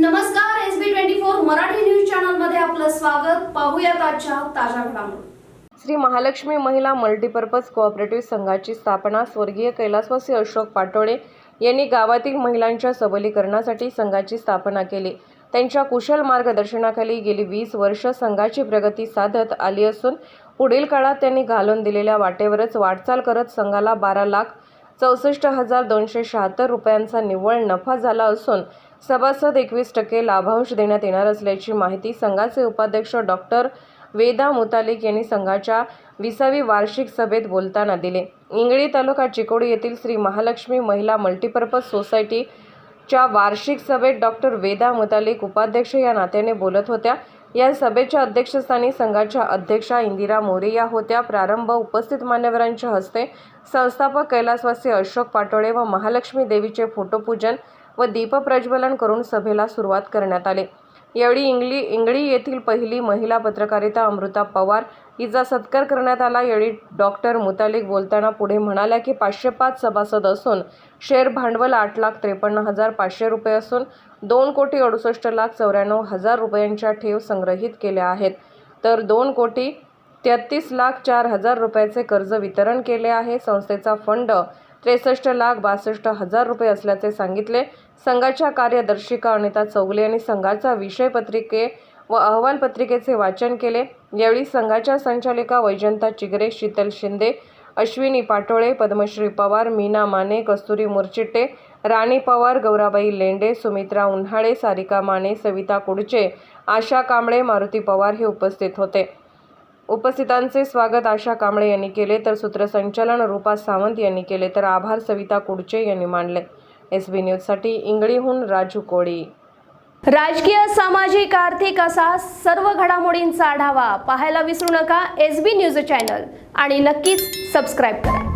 नमस्कार S B twenty four Marathi news चॅनलमध्ये आपलं स्वागत. पाहूयात आजच्या ताज्या घडामोडी. श्री महालक्ष्मी महिला मल्टीपर्पज कोऑपरेटिव्ह संघाची स्थापना स्वर्गीय कैलासवासी अशोक पाटोळे यांनी गावातील महिलांच्या सबलीकरणासाठी संघाची स्थापना केली. त्यांच्या कुशल मार्गदर्शनाखाली गेली वीस वर्ष संघाची प्रगती साधत आली असून पुढील काळात त्यांनी घालून दिलेल्या वाटेवरच वाटचाल करत संघाला बारा लाख चौसष्ट हजार दोनशे शहात्तर रुपयांचा निव्वळ नफा झाला असून सभासद एकवीस टक्के लाभांश देण्यात येणार असल्याची माहिती संघाचे उपाध्यक्ष डॉक्टर वेदा मुतालिक यांनी संघाच्या विसावी वार्षिक सभेत बोलताना दिले. इंगळी तालुका चिकोडी येथील श्री महालक्ष्मी महिला मल्टीपर्पज सोसायटी च्या वार्षिक सभेत डॉक्टर वेदा मुतालिक उपाध्यक्ष या नात्याने बोलत होत्या. या सभेच्या अध्यक्षस्थानी संघाच्या अध्यक्षा इंदिरा मोरे या होत्या. प्रारंभ उपस्थित मान्यवरांच्या हस्ते संस्थापक कैलासवासी अशोक पाटोळे व महालक्ष्मी देवीचे फोटोपूजन व दीपप्रज्वलन करून सभेला सुरुवात करण्यात आली. यावेळी इंगली इंगळी येथील पहिली महिला पत्रकारिता अमृता पवार हिचा सत्कार करण्यात आला. यावेळी डॉक्टर मुतालिक बोलताना पुढे म्हणाल्या की पाचशे पाच सभासद असून शेअर भांडवल आठ लाख त्रेपन्न हजार पाचशे रुपये असून दोन कोटी अडुसष्ट लाख चौऱ्याण्णव हजार रुपयांच्या ठेव संग्रहित केल्या आहेत. तर दोन कोटी तेहतीस लाख चार हजार रुपयाचे कर्ज वितरण केले आहे. संस्थेचा फंड त्रेसष्ट लाख बासष्ट हजार रुपये असल्याचे सांगितले. संघाच्या कार्यदर्शिका अनिता चौगले यांनी संघाचा विषय पत्रिके व अहवाल पत्रिकेचे वाचन केले. यावेळी संघाच्या संचालिका वैजंता चिगरे शीतल शिंदे अश्विनी पाटोळे पद्मश्री पवार मीना माने कस्तुरी मुरचिट्टे राणी पवार गौराबाई लेंडे सुमित्रा उन्हाळे सारिका माने सविता कुडचे आशा कांबळे मारुती पवार हे उपस्थित होते. उपस्थितांचे स्वागत आशा कांबळे यांनी केले तर सूत्रसंचालन रूपा सावंत यांनी केले तर आभार सविता कुडचे यांनी मानले एस बी न्यूजसाठी इंगळीहून राजू कोळी. राजकीय सामाजिक आर्थिक असा सर्व घडामोडींचा आढावा पाहायला विसरू नका एस बी न्यूज चॅनल आणि नक्कीच सबस्क्राईब करा.